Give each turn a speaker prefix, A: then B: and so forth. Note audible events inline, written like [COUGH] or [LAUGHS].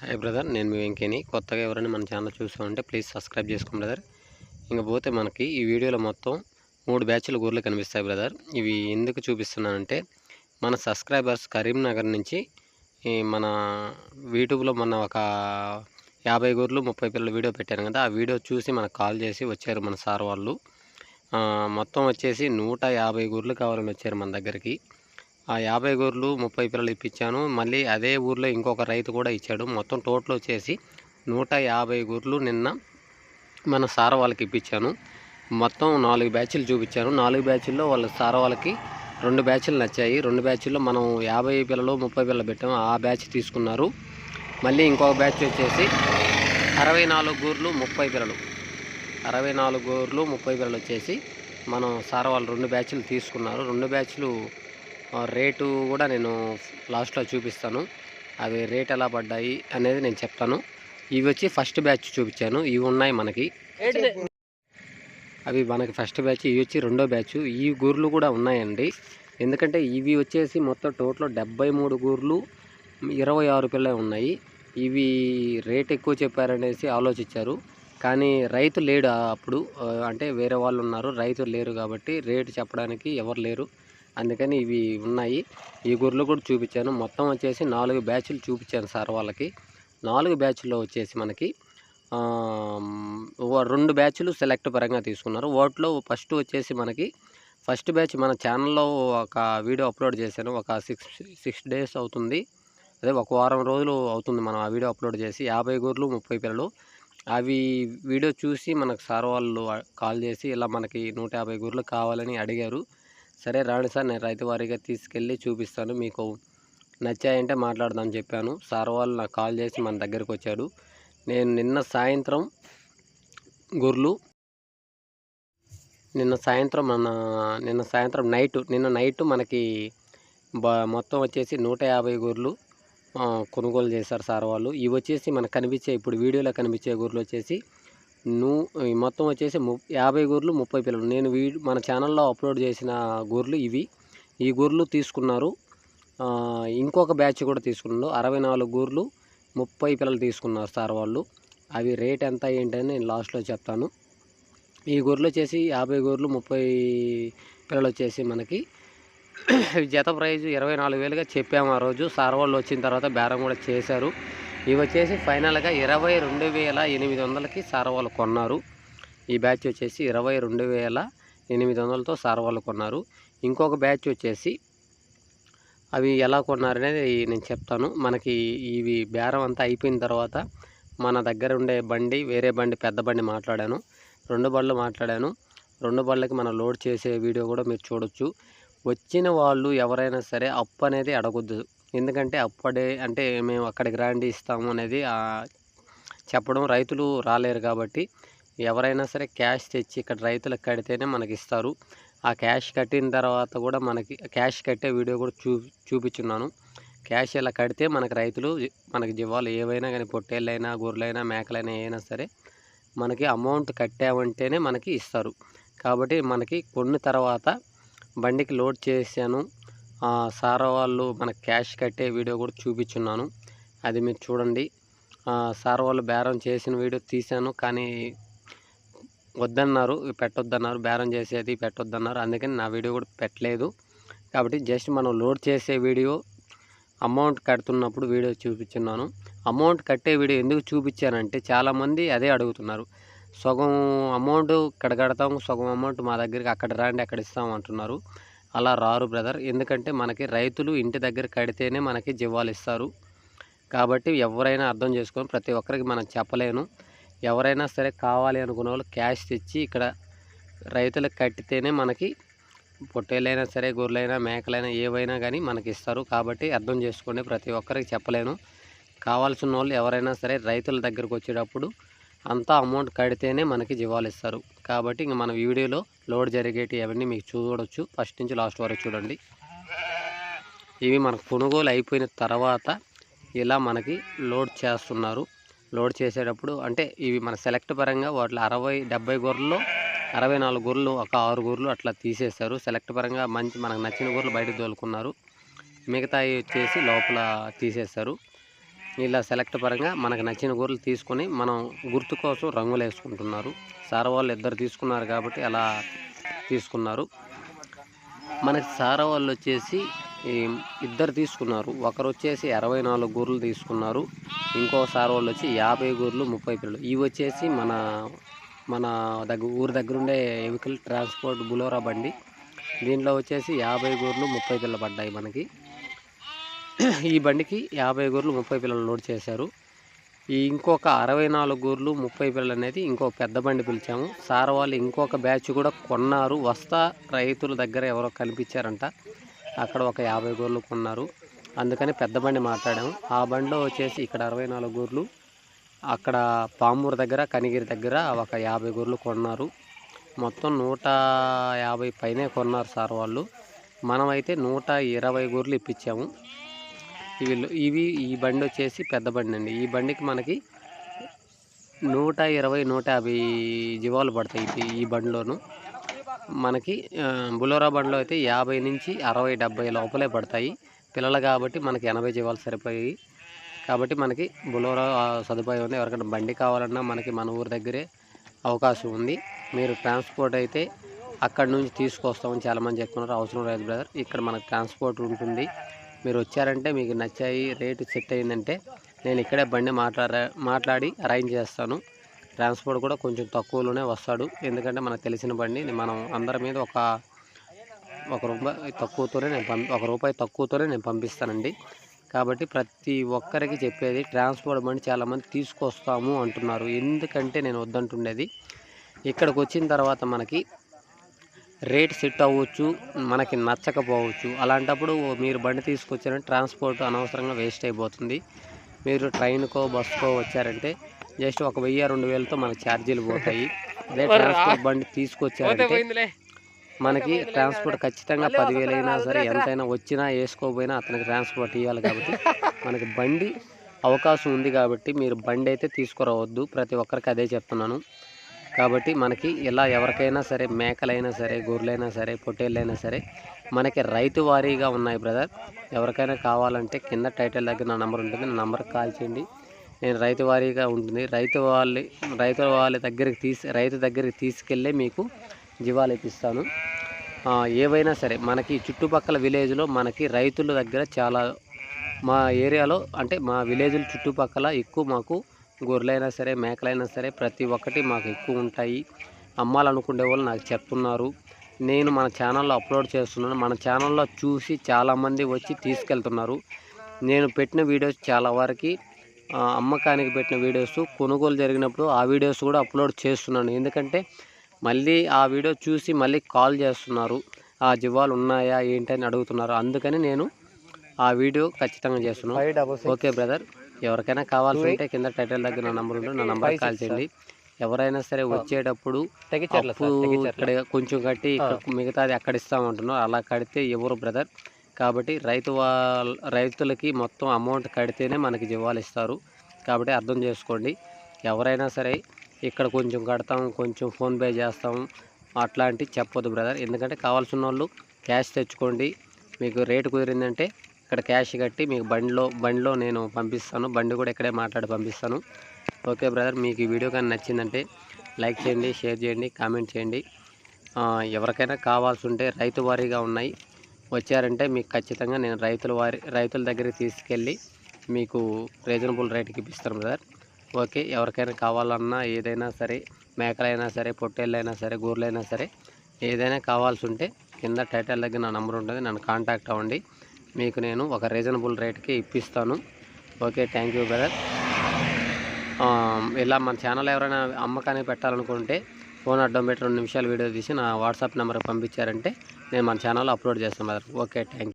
A: Hi brother నేను మీ వెంకేని. కొత్తగా ఎవరైనా మన ఛానల్ చూసామంటే ప్లీజ్ సబ్స్క్రైబ్ చేసుకోండి బ్రదర్. ఇంక పోతే మనకి ఈ వీడియోలో మొత్తం మూడు బ్యాచ్ల గొర్రెలు కనిపిస్తాయి బ్రదర్. ఇవి ఎందుకు చూపిస్తున్నానంటే మన సబ్స్క్రైబర్స్ కరీంనగర్ నుంచి మన యూట్యూబ్లో మొన్న ఒక యాభై గొర్రెలు ముప్పై పిల్లల వీడియో పెట్టాను కదా. ఆ వీడియో చూసి మనకు కాల్ చేసి వచ్చారు మన సార్ వాళ్ళు. మొత్తం వచ్చేసి నూట యాభై గొర్రెలు కావాలని వచ్చారు మన దగ్గరికి. ఆ యాభై గొర్రెలు ముప్పై పిల్లలు ఇప్పించాను. మళ్ళీ అదే ఊర్లో ఇంకొక రైతు కూడా ఇచ్చాడు. మొత్తం టోటల్ వచ్చేసి నూట యాభై గొర్రెలు నిన్న మన సార వాళ్ళకి ఇప్పించాను. మొత్తం నాలుగు బ్యాచ్లు చూపించాను. నాలుగు బ్యాచ్ల్లో వాళ్ళ సార వాళ్ళకి రెండు బ్యాచ్లు నచ్చాయి. రెండు బ్యాచ్ల్లో మనం యాభై పిల్లలు ముప్పై పిల్లలు పెట్టాము. ఆ బ్యాచ్ తీసుకున్నారు. మళ్ళీ ఇంకొక బ్యాచ్ వచ్చేసి అరవై నాలుగు గూర్లు ముప్పై పిల్లలు. అరవై నాలుగు గోర్లు ముప్పై పిల్లలు వచ్చేసి మనం సార్ వాళ్ళు రెండు బ్యాచ్లు తీసుకున్నారు. రెండు బ్యాచ్లు రేటు కూడా నేను లాస్ట్లో చూపిస్తాను. అవి రేట్ ఎలా పడ్డాయి అనేది నేను చెప్తాను. ఇవి వచ్చి ఫస్ట్ బ్యాచ్ చూపించాను. ఇవి ఉన్నాయి మనకి. అవి మనకి ఫస్ట్ బ్యాచ్ ఇవి వచ్చి రెండో బ్యాచ్. ఈ గూర్లు కూడా ఉన్నాయండి. ఎందుకంటే ఇవి వచ్చేసి మొత్తం టోటల్ డెబ్బై మూడు గూర్లు ఇరవై ఆరు పిల్లలు ఉన్నాయి. ఇవి రేట్ ఎక్కువ చెప్పారనేసి ఆలోచించారు. కానీ రైతు లేడు అప్పుడు. అంటే వేరే వాళ్ళు ఉన్నారు. రైతులు లేరు కాబట్టి రేటు చెప్పడానికి ఎవరు లేరు. అందుకని ఇవి ఉన్నాయి. ఈ గొర్రెలు కూడా చూపించాను. మొత్తం వచ్చేసి నాలుగు బ్యాచ్లు చూపించాను సార్ వాళ్ళకి. నాలుగు బ్యాచ్లో వచ్చేసి మనకి రెండు బ్యాచ్లు సెలెక్ట్ పరంగా తీసుకున్నారు. వాటిలో ఫస్ట్ వచ్చేసి మనకి ఫస్ట్ బ్యాచ్ మన ఛానల్లో ఒక వీడియో అప్లోడ్ చేశాను. ఒక సిక్స్ సిక్స్ డేస్ అవుతుంది. అదే ఒక వారం రోజులు అవుతుంది మనం ఆ వీడియో అప్లోడ్ చేసి. యాభై గొర్రెలు ముప్పై పిల్లలు. అవి వీడియో చూసి మనకు సార్ వాళ్ళు కాల్ చేసి ఇలా మనకి నూట యాభై గొర్రెలు కావాలని అడిగారు. సరే రాండి సార్ నేను రైతు వారీగా తీసుకెళ్ళి చూపిస్తాను. మీకు నచ్చాయంటే మాట్లాడదామని చెప్పాను. సార్ వాళ్ళు నాకు కాల్ చేసి మన దగ్గరికి వచ్చాడు నేను నిన్న సాయంత్రం గొర్రెలు నిన్న సాయంత్రం మన నిన్న సాయంత్రం నైట్ నిన్న నైట్ మనకి బ మొత్తం వచ్చేసి నూట యాభై గొర్రెలు కొనుగోలు చేశారు సార్ వాళ్ళు. ఇవి వచ్చేసి మనకు కనిపించే ఇప్పుడు వీడియోలో కనిపించే గొర్రెలు వచ్చేసి నూ మొత్తం వచ్చేసి ము యాభై గొర్రెలు ముప్పై పిల్లలు. నేను వీ మన ఛానల్లో అప్లోడ్ చేసిన గొర్రెలు ఇవి. ఈ గొర్రెలు తీసుకున్నారు. ఇంకొక బ్యాచ్ కూడా తీసుకున్నారు అరవై నాలుగు గొర్రెలు ముప్పై పిల్లలు తీసుకున్నారు సార్ వాళ్ళు. అవి రేట్ ఎంత ఏంటని నేను లాస్ట్లో చెప్తాను. ఈ గొర్రెలు వచ్చేసి యాభై గొర్రెలు ముప్పై పిల్లలు వచ్చేసి మనకి [CLEARS THROAT] జత ప్రైజ్ ఇరవై నాలుగు వేలుగా చెప్పాము ఆ రోజు. సార్ వాళ్ళు వచ్చిన తర్వాత బేరం కూడా చేశారు. ఇవి వచ్చేసి ఫైనల్గా ఇరవై రెండు వేల ఎనిమిది వందలకి సార్ వాళ్ళు కొన్నారు. ఈ బ్యాచ్ వచ్చేసి ఇరవై రెండు వేల ఎనిమిది వందలతో సార్ వాళ్ళు కొన్నారు. ఇంకొక బ్యాచ్ వచ్చేసి అవి ఎలా కొన్నారనేది నేను చెప్తాను. మనకి ఇవి బేరం అంతా అయిపోయిన తర్వాత మన దగ్గర ఉండే బండి వేరే బండి పెద్ద బండి మాట్లాడాను. రెండు బళ్ళు మాట్లాడాను. రెండు బళ్ళకి మనం లోడ్ చేసే వీడియో కూడా మీరు చూడొచ్చు. వచ్చిన వాళ్ళు ఎవరైనా సరే అప్పు అనేది అడగొద్దు. ఎందుకంటే అప్పుడే అంటే మేము అక్కడికి రాండి ఇస్తాము అనేది చెప్పడం రైతులు రాలేరు కాబట్టి ఎవరైనా సరే క్యాష్ తెచ్చి ఇక్కడ రైతులకు కడితేనే మనకి ఇస్తారు. ఆ క్యాష్ కట్టిన తర్వాత కూడా మనకి క్యాష్ కట్టే వీడియో కూడా చూ చూపించున్నాను. క్యాష్ ఇలా కడితే మనకి రైతులు మనకి జీవాలు ఏవైనా కానీ పొట్టేళ్ళైనా గొర్రెలైనా మేకలైనా ఏమైనా సరే మనకి అమౌంట్ కట్టామంటేనే మనకి ఇస్తారు. కాబట్టి మనకి కొన్న తర్వాత బండికి లోడ్ చేశాను. సార్ వాళ్ళు మన క్యాష్ కట్టే వీడియో కూడా చూపించున్నాను. అది మీరు చూడండి. సార్ వాళ్ళు బేరం చేసిన వీడియో తీశాను కానీ వద్దన్నారు పెట్టొద్దన్నారు బేరం చేసేది పెట్టొద్దన్నారు అందుకని నా వీడియో కూడా పెట్టలేదు. కాబట్టి జస్ట్ మనం లోడ్ చేసే వీడియో అమౌంట్ కడుతున్నప్పుడు వీడియో చూపించున్నాను. అమౌంట్ కట్టే వీడియో ఎందుకు చూపించానంటే చాలామంది అదే అడుగుతున్నారు. సగం అమౌంట్ ఇక్కడ కడతాం సగం అమౌంట్ మా దగ్గరికి అక్కడ రాండి అక్కడ ఇస్తాం అంటున్నారు. అలా రారు బ్రదర్. ఎందుకంటే మనకి రైతులు ఇంటి దగ్గర కడితేనే మనకి జీవాలు ఇస్తారు. కాబట్టి ఎవరైనా అర్థం చేసుకొని ప్రతి ఒక్కరికి మనం చెప్పలేను. ఎవరైనా సరే కావాలి అనుకున్న వాళ్ళు క్యాష్ తెచ్చి ఇక్కడ రైతులకు కట్టితేనే మనకి పొట్టేలైనా సరే గొర్రెలైనా మేకలైనా ఏవైనా కానీ మనకి ఇస్తారు. కాబట్టి అర్థం చేసుకోండి ప్రతి ఒక్కరికి చెప్పలేను. కావాల్సిన వాళ్ళు ఎవరైనా సరే రైతుల దగ్గరకు వచ్చేటప్పుడు అంతా అమౌంట్ కడితేనే మనకి జీవాలు ఇస్తారు. కాబట్టి ఇంక మన వీడియోలో లోడ్ జరిగేటివి అవన్నీ మీకు చూడవచ్చు ఫస్ట్ నుంచి లాస్ట్ వరకు చూడండి. ఇవి మనకు కొనుగోలు అయిపోయిన తర్వాత ఇలా మనకి లోడ్ చేస్తున్నారు. లోడ్ చేసేటప్పుడు అంటే ఇవి మన సెలెక్ట్ పరంగా వాటిలో అరవై డెబ్బై గొర్రెల్లో అరవై నాలుగు గొర్రెలు ఒక ఆరు గొర్రెలు అట్లా తీసేశారు. సెలెక్ట్ పరంగా మంచి మనకు నచ్చిన గొర్రెలు బయటకు తోలుకున్నారు. మిగతాయి వచ్చేసి లోపల తీసేశారు. ఇలా సెలెక్ట్ పరంగా మనకు నచ్చిన గొర్రెలు తీసుకొని మనం గుర్తు కోసం రంగులు వేసుకుంటున్నారు. సార్ వాళ్ళు ఇద్దరు తీసుకున్నారు కాబట్టి అలా తీసుకున్నారు. మనకి సారా వాళ్ళు వచ్చేసి ఈ ఇద్దరు తీసుకున్నారు. ఒకరు వచ్చేసి అరవై నాలుగు గొర్రెలు తీసుకున్నారు. ఇంకో సార్ వాళ్ళు వచ్చి యాభై గొర్రెలు ముప్పై పిల్లలు. ఇవి వచ్చేసి మన మన దగ్గర ఊరి దగ్గరుండే వెహికల్ ట్రాన్స్పోర్ట్ బులోరా బండి. దీంట్లో వచ్చేసి యాభై గొర్రెలు ముప్పై పిల్లలు పడ్డాయి మనకి. ఈ బండికి యాభై గొర్రెలు ముప్పై పిల్లలు లోడ్ చేశారు. ఈ ఇంకొక అరవై నాలుగు గోర్లు ముప్పై పిల్లలు అనేది ఇంకో పెద్ద బండి పిలిచాము. సార్ వాళ్ళు ఇంకొక బ్యాచ్ కూడా కొన్నారు. వస్తా రైతుల దగ్గర ఎవరో కనిపించారంట. అక్కడ ఒక యాభై గొర్రెలు కొన్నారు. అందుకని పెద్ద బండి మాట్లాడాము. ఆ బండిలో వచ్చేసి ఇక్కడ అరవై నాలుగు గోర్లు అక్కడ పామూరు దగ్గర కనిగిరి దగ్గర ఒక యాభై గొర్రెలు కొన్నారు. మొత్తం నూట యాభై పైనే కొన్నారు సార్ వాళ్ళు. మనమైతే నూట ఇరవై గొర్రెలు ఇప్పించాము. ఇవి ఇవి ఈ బండి వచ్చేసి పెద్ద బండి అండి. ఈ బండికి మనకి నూట ఇరవై నూట యాభై జీవాలు పడతాయి ఈ- బండిలోను. మనకి బులోరా బండిలో అయితే యాభై నుంచి అరవై డెబ్బై లోపలే పడతాయి. పిల్లలు కాబట్టి మనకి ఎనభై జీవాలు సరిపోయి కాబట్టి మనకి బులోరా సదుపాయం ఉంది. ఎవరికైనా బండి కావాలన్నా మనకి మన ఊరి దగ్గరే అవకాశం ఉంది. మీరు ట్రాన్స్పోర్ట్ అయితే అక్కడ నుంచి తీసుకొస్తామని చాలామంది చెప్తున్నారు. అవసరం లేదు బ్రదర్. ఇక్కడ మనకు ట్రాన్స్పోర్ట్ ఉంటుంది. మీరు వచ్చారంటే మీకు నచ్చాయి రేటు సెట్ అయిందంటే నేను ఇక్కడే బండి మాట్లాడ మాట్లాడి అరేంజ్ చేస్తాను. ట్రాన్స్పోర్ట్ కూడా కొంచెం తక్కువలోనే వస్తాడు. ఎందుకంటే మనకు తెలిసిన బండి మనం అందరి మీద ఒక ఒక రూపాయి తక్కువతోనే నేను పంపి ఒక రూపాయి తక్కువతోనే నేను పంపిస్తానండి. కాబట్టి ప్రతి ఒక్కరికి చెప్పేది ట్రాన్స్పోర్ట్ బండి చాలామంది తీసుకొస్తాము అంటున్నారు. ఎందుకంటే నేను వద్దంటుండేది ఇక్కడికి వచ్చిన తర్వాత మనకి రేట్ సెట్ అవ్వచ్చు మనకి నచ్చకపోవచ్చు అలాంటప్పుడు మీరు బండి తీసుకొచ్చారంటే ట్రాన్స్పోర్ట్ అనవసరంగా వేస్ట్ అయిపోతుంది. మీరు ట్రైన్కో బస్కో వచ్చారంటే జస్ట్ ఒక వెయ్యి రెండు వేలతో మనకి ఛార్జీలు పోతాయి. అదే ట్రాన్స్పోర్ట్ బండి తీసుకొచ్చారంటే మనకి ట్రాన్స్పోర్ట్ ఖచ్చితంగా పదివేలు అయినా సరే ఎంతైనా వచ్చినా వేసుకోపోయినా అతనికి ట్రాన్స్పోర్ట్ ఇవ్వాలి కాబట్టి [LAUGHS] మనకి బండి అవకాశం ఉంది కాబట్టి మీరు బండి అయితే తీసుకురావద్దు. ప్రతి ఒక్కరికి అదే చెప్తున్నాను. కాబట్టి మనకి ఇలా ఎవరికైనా సరే మేకలైనా సరే గొర్రెలైనా సరే పొట్టేళ్ళైనా సరే మనకి రైతు వారీగా ఉన్నాయి బ్రదర్. ఎవరికైనా కావాలంటే కింద టైటిల్ దగ్గర నా నెంబర్ ఉంటుంది. నా నెంబర్కి కాల్ చేయండి. నేను రైతు వారీగా ఉంటుంది. రైతు వాళ్ళ రైతు వాళ్ళ దగ్గరికి తీసి రైతు దగ్గరికి తీసుకెళ్ళే మీకు జీవాలు ఇప్పిస్తాను. ఏవైనా సరే మనకి చుట్టుపక్కల విలేజ్లో మనకి రైతుల దగ్గర చాలా మా ఏరియాలో అంటే మా విలేజ్ల చుట్టుపక్కల ఎక్కువ మాకు గొర్రెలైనా సరే మేకలైనా సరే ప్రతి ఒక్కటి మాకు ఎక్కువ ఉంటాయి. అమ్మాలనుకునే వాళ్ళు నాకు చెప్తున్నారు. నేను మన ఛానల్లో అప్లోడ్ చేస్తున్నాను. మన ఛానల్లో చూసి చాలామంది వచ్చి తీసుకెళ్తున్నారు. నేను పెట్టిన వీడియోస్ చాలా వరకు అమ్మకానికి పెట్టిన వీడియోస్ కొనుగోలు జరిగినప్పుడు ఆ వీడియోస్ కూడా అప్లోడ్ చేస్తున్నాను. ఎందుకంటే మళ్ళీ ఆ వీడియో చూసి మళ్ళీ కాల్ చేస్తున్నారు. ఆ జీవాలు ఉన్నాయా ఏంటని అడుగుతున్నారు. అందుకని నేను ఆ వీడియో ఖచ్చితంగా చేస్తున్నాను. Okay brother. ఎవరికైనా కావాల్సి ఉంటే కింద టైటిల్ దగ్గర నా నంబర్ ఉంటుంది నా నంబర్ కాల్ చేయండి. ఎవరైనా సరే వచ్చేటప్పుడు అప్పు ఇక్కడ కొంచెం కట్టి ఇక్కడ మిగతాది అక్కడ ఇస్తామంటున్నారు అలా కడితే ఎవరు బ్రదర్ కాబట్టి రైతు వాళ్ళ రైతులకి మొత్తం అమౌంట్ కడితేనే మనకి జీవాలు ఇస్తారు. కాబట్టి అర్థం చేసుకోండి. ఎవరైనా సరే ఇక్కడ కొంచెం కడతాం కొంచెం ఫోన్పే చేస్తాం అట్లాంటి చెప్పొద్దు బ్రదర్ ఎందుకంటే కావాల్సిన వాళ్ళు క్యాష్ తెచ్చుకోండి. మీకు రేటు కుదిరిందంటే ఇక్కడ క్యాష్ కట్టి మీకు బండిలో బండిలో నేను పంపిస్తాను. బండి కూడా ఇక్కడే మాట్లాడి పంపిస్తాను. ఓకే బ్రదర్ మీకు ఈ వీడియో కానీ నచ్చిందంటే లైక్ చేయండి షేర్ చేయండి కామెంట్ చేయండి. ఎవరికైనా కావాల్సి ఉంటే రైతు వారీగా ఉన్నాయి. వచ్చారంటే మీకు ఖచ్చితంగా నేను రైతుల వారి రైతుల దగ్గరికి తీసుకెళ్ళి మీకు రీజనబుల్ రేట్కి ఇప్పిస్తాను బ్రదర్. ఓకే ఎవరికైనా కావాలన్నా ఏదైనా సరే మేకలైనా సరే పొట్టేళ్ళైనా సరే గూర్లైనా సరే ఏదైనా కావాల్సి ఉంటే కింద టైటిల్ దగ్గర నా నంబర్ ఉంటుంది నన్ను కాంటాక్ట్ అవ్వండి. మీకు నేను ఒక రీజనబుల్ రేట్కి ఇప్పిస్తాను. ఓకే థ్యాంక్ యూ బ్రదర్ ఇలా మన ఛానల్ ఎవరైనా అమ్మకానికి పెట్టాలనుకుంటే ఫోన్ అడ్డం పెట్టి రెండు నిమిషాలు వీడియో తీసి నా వాట్సాప్ నెంబర్కి పంపించారంటే నేను మన ఛానల్లో అప్లోడ్ చేస్తాను బ్రదర్ ఓకే థ్యాంక్